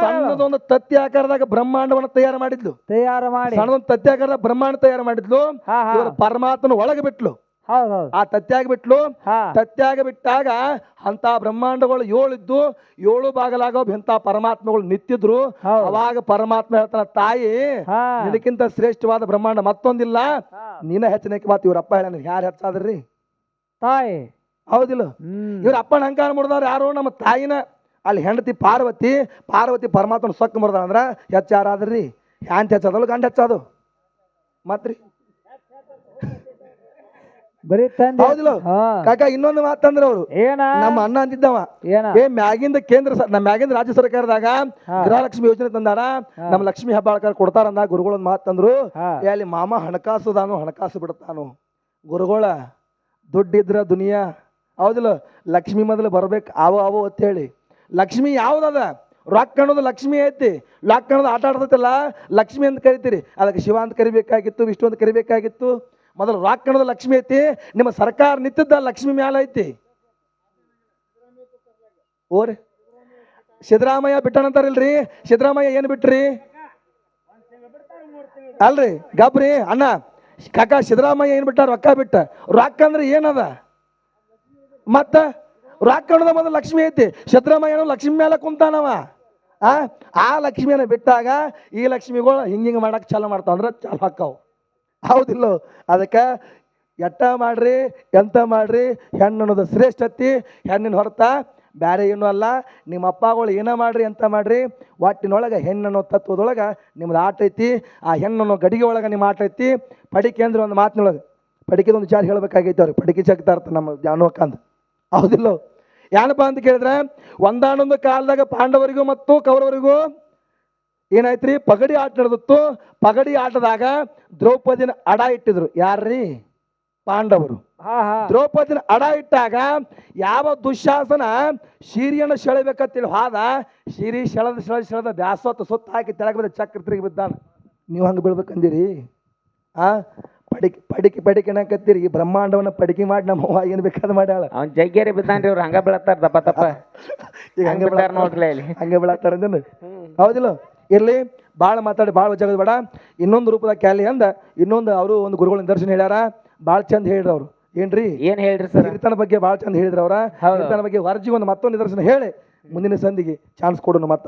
ಸಣ್ಣದೊಂದು ತತ್ತಿ ಆಕಾರದಾಗ ಬ್ರಹ್ಮಾಂಡವನ್ನ ತಯಾರು ಮಾಡಿದ್ಲು. ತಯಾರು ಮಾಡಿ. ಸಣ್ಣದೊಂದು ತತ್ತಿ ಆಕಾರದ ಬ್ರಹ್ಮಾಂಡ ತಯಾರು ಮಾಡಿದ್ಲು. ಪರಮಾತ್ಮನ ಒಳಗೆ ಬಿಟ್ಲು. ಆ ತತ್ಯಾಗ ಬಿಟ್ಲು ತತ್ಯಾಗ ಬಿಟ್ಟಾಗ ಅಂತ ಬ್ರಹ್ಮಾಂಡಗಳು ಏಳಿದ್ದು ಏಳು ಬಾಗಲಾಗೋ ಇಂಥ ಪರಮಾತ್ಮಗಳು ನಿಂತಿದ್ರು. ಹೌದು. ಅವಾಗ ಪರಮಾತ್ಮ ಹೇಳ್ತಾನ ತಾಯಿ ಇದಕ್ಕಿಂತ ಶ್ರೇಷ್ಠವಾದ ಬ್ರಹ್ಮಾಂಡ ಮತ್ತೊಂದಿಲ್ಲ. ನೀನ ಹೆಚ್ಚನೇಕ ಮಾತು ಇವ್ರಪ್ಪ ಹೇಳ ಯಾರು ಹೆಚ್ಚಾದ್ರಿ? ತಾಯಿ. ಹೌದಿಲ್ಲ. ಇವ್ರ ಅಪ್ಪನ ಅಹಂಕಾರ ಮಾಡಿದವ್ರು ಯಾರು ನಮ್ಮ ತಾಯಿನ. ಅಲ್ಲಿ ಹೆಂಡತಿ ಪಾರ್ವತಿ ಪಾರ್ವತಿ ಪರಮಾತ್ಮನ ಸೊಕ್ಕ ಮುಡ್ದ ಅಂದ್ರ ಹೆಚ್ಚ ಯಾರಾದ್ರಿ ಹ್ಯಾಂತ ಹೆಚ್ಚದಲ್ಲ ಗಂಡ ಹೆಚ್ಚದು ಮತ್ರಿ? ಬರೀ ತಂದೆ. ಹೌದಿಲ್ಲ ಹಾ. ಕಾಕ ಇನ್ನೊಂದು ಮಾತಂದ್ರ ಅವರು. ಏನ? ನಮ್ಮ ಅಣ್ಣ ಅಂತಿದ್ದವ. ಏನ? ಏ ಮ್ಯಾಗಿಂದ ಕೇಂದ್ರ ಸ- ನಮ್ಮ ಮ್ಯಾಗಿಂದ ರಾಜ್ಯ ಸರ್ಕಾರದಾಗ. ಗೃಹಲಕ್ಷ್ಮಿ ಯೋಜನೆ ತಂದಾರ. ನಮ್ಮ ಲಕ್ಷ್ಮಿ ಹೆಬ್ಬಾಳ್ಕರ್ ಕೊಡ್ತಾರಂದ. ಗುರುಗಳು ಮಾತಂದ್ರು ಮಾತು ತಂದ್ರು. ಹಾ. ಏ ಅಲ್ಲಿ ಮಾಮ ಹಣಕಾಸು ದಾನು ಹಣಕಾಸು ಬಿಡ್ತಾನು ಗುರುಗಳ ದುಡ್ಡಿದ್ರ ದುನಿಯಾ. ಹೌದಿಲ್ಲ? ಲಕ್ಷ್ಮಿ ಮೊದಲು ಬರ್ಬೇಕು. ಅವು ಅವು ಅಂತ ಹೇಳಿ. ಲಕ್ಷ್ಮಿ ಯಾವ್ದದ? ರೊಕ್ಕ ಅನ್ನೋದು ಲಕ್ಷ್ಮಿ ಐತಿ. ಲಾಕ್ ಅನ್ನೋದು ಆಟ ಆಡ್ತೈತಲ್ಲ. ಲಕ್ಷ್ಮಿ ಅಂತ ಕರಿತೀರಿ. ಅದಕ್ಕೆ ಶಿವ ಅಂತ ಕರಿಬೇಕಾಗಿತ್ತು ವಿಷ್ಣು ಅಂತ ಕರಿಬೇಕಾಗಿತ್ತು. ಮೊದಲು ರಾಕ್ಕಣದ ಲಕ್ಷ್ಮಿ ಐತಿ, ನಿಮ್ಮ ಸರ್ಕಾರ ನಿಂತಿದ್ದ ಲಕ್ಷ್ಮಿ ಮ್ಯಾಲ ಐತಿ. ಓರಿ, ಸಿದ್ದರಾಮಯ್ಯ ಬಿಟ್ಟಣಂತಾರಿಲ್ರಿ ಸಿದ್ದರಾಮಯ್ಯ ಏನು ಬಿಟ್ರಿ? ಅಲ್ರಿ ಗಬ್ರಿ ಅಣ್ಣ, ಕಾಕ ಸಿದ್ದರಾಮಯ್ಯ ಏನ್ ಬಿಟ್ಟ ರೊಕ್ಕ ಬಿಟ್ಟ. ರೊಕ್ಕ ಅಂದ್ರೆ ಏನದ? ಮತ್ತ ರೊಕ್ಕ ಅನ್ನೋದ ಮೊದಲು ಲಕ್ಷ್ಮಿ ಐತಿ. ಸಿದ್ದರಾಮಯ್ಯನು ಲಕ್ಷ್ಮಿ ಮೇಲೆ ಕುಂತಾನವ. ಆ ಲಕ್ಷ್ಮಿಯನ್ನ ಬಿಟ್ಟಾಗ ಈ ಲಕ್ಷ್ಮಿಗಳು ಹಿಂಗ ಹಿಂಗ ಮಾಡಕ್ ಚಾಲು ಮಾಡ್ತಾವ ಅಂದ್ರೆ ಚಾಲು ಹಾಕಾವು. ಹೌದಿಲ್ಲ. ಅದಕ್ಕೆ ಎಟ್ಟ ಮಾಡ್ರಿ, ಎಂತ ಮಾಡ್ರಿ, ಹೆಣ್ಣು ಅನ್ನೋದು ಶ್ರೇಷ್ಠತಿ, ಹೆಣ್ಣಿನ ಹೊರತ ಬೇರೆ ಏನೂ ಅಲ್ಲ. ನಿಮ್ಮ ಅಪ್ಪಗಳು ಏನೋ ಮಾಡ್ರಿ ಅಂತ ಮಾಡ್ರಿ ಒಟ್ಟಿನೊಳಗೆ ಹೆಣ್ಣನ್ನೋ ತತ್ವದೊಳಗೆ ನಿಮ್ದು ಆಟ ಐತಿ, ಆ ಹೆಣ್ಣನ್ನು ಗಡಿಗೆ ಒಳಗೆ ನಿಮ್ಮ ಆಟ ಐತಿ. ಪಡಿಕೆ ಅಂದ್ರೆ ಒಂದು ಮಾತಿನೊಳಗೆ, ಪಡಿಕೆದ ಒಂದು ವಿಚಾರ ಹೇಳ್ಬೇಕಾಗೈತೆ ಅವ್ರಿಗೆ. ಪಡಿಕೆ ಚಕ್ತಾ ಇರ್ತಾರೆ ನಮ್ಮ ಜಾನುವಕ್ಕಂದು ಹೌದಿಲ್ಲೋ. ಏನಪ್ಪ ಅಂತ ಕೇಳಿದ್ರೆ, ಒಂದಾನೊಂದು ಕಾಲದಾಗ ಪಾಂಡವರಿಗೂ ಮತ್ತು ಕೌರವರಿಗೂ ಏನಾಯ್ತ್ರಿ, ಪಗಡಿ ಆಟ ನಡೆದಿತ್ತು. ಪಗಡಿ ಆಟದಾಗ ದ್ರೌಪದಿನ ಅಡ ಇಟ್ಟಿದ್ರು. ಯಾರ್ರೀ? ಪಾಂಡವರು. ದ್ರೌಪದಿನ ಅಡ ಇಟ್ಟಾಗ ಯಾವ ದುಶ್ಯಾಸನ ಶೀರಿಯನ್ನು ಸೆಳಬೇಕಂತೇಳಿ ಹಾದ ಶಿರಿ ಸೆಳೆದ ಸೆಳೆದ ಸೆಳೆದ ಬ್ಯಾಸೊತ್ತು ಸುತ್ತ ಹಾಕಿ ತೆಳಗ ಬಿದ್ದ ಚಕ್ರ ತಿರುಗಿ ಬಿದ್ದಾನ. ನೀವು ಹಂಗೆ ಬೀಳ್ಬೇಕಂದಿರಿ. ಆ? ಪಡಿಕೆ ಪಡಿಕೆ ಪಡಿಕೆ ಅನ್ನಕತ್ತೀರಿ ಈ ಬ್ರಹ್ಮಾಂಡವನ್ನ ಪಡಿಕೆ ಮಾಡಿ ನಮ್ಮ ಅವ್ವ ಏನು ಬೇಕಾದ ಮಾಡ್ಯಾಳ. ಅವ್ನು ಜಗ್ಗೇರಿ ಬಿದ್ದಾನ್ರಿ ಅವ್ರು ಹಂಗ ಬೀಳತ್ತಾರ ದಪ್ಪ ತಪ್ಪ ಈಗ ಹಂಗ ಬಿದ್ದಾರ ನೋಡ್ರಿ ಇಲ್ಲಿ ಹಂಗೆ ಬೀಳತ್ತಾರ ಹೌದಿಲ್ಲ? ಇರ್ಲಿ. ಭಾಳ ಮಾತಾಡಿ ಭಾಳ ಜಗದ ಬೇಡ. ಇನ್ನೊಂದು ರೂಪದಾಗ ಕ್ಯಾಲಿ ಅಂದ ಇನ್ನೊಂದು ಅವರು ಒಂದು ಗುರುಗಳ ನಿದರ್ಶನ ಹೇಳ್ಯಾರ. ಭಾಳ ಚಂದ ಹೇಳ್ರಿ ಅವರು. ಏನ್ರಿ? ಏನ್ ಹೇಳ್ರಿ ಸರ್? ಕೀರ್ತನ ಬಗ್ಗೆ ಭಾಳ ಚಂದ ಹೇಳಿದ್ರ ಅವ್ರ. ಕೀರ್ತನ ಬಗ್ಗೆ ವರ್ಜಿ ಒಂದು ಮತ್ತೊಂದು ನಿದರ್ಶನ ಹೇಳಿ. ಮುಂದಿನ ಸಂದಿಗೆ ಚಾನ್ಸ್ ಕೊಡೋಣ ಮತ್ತೆ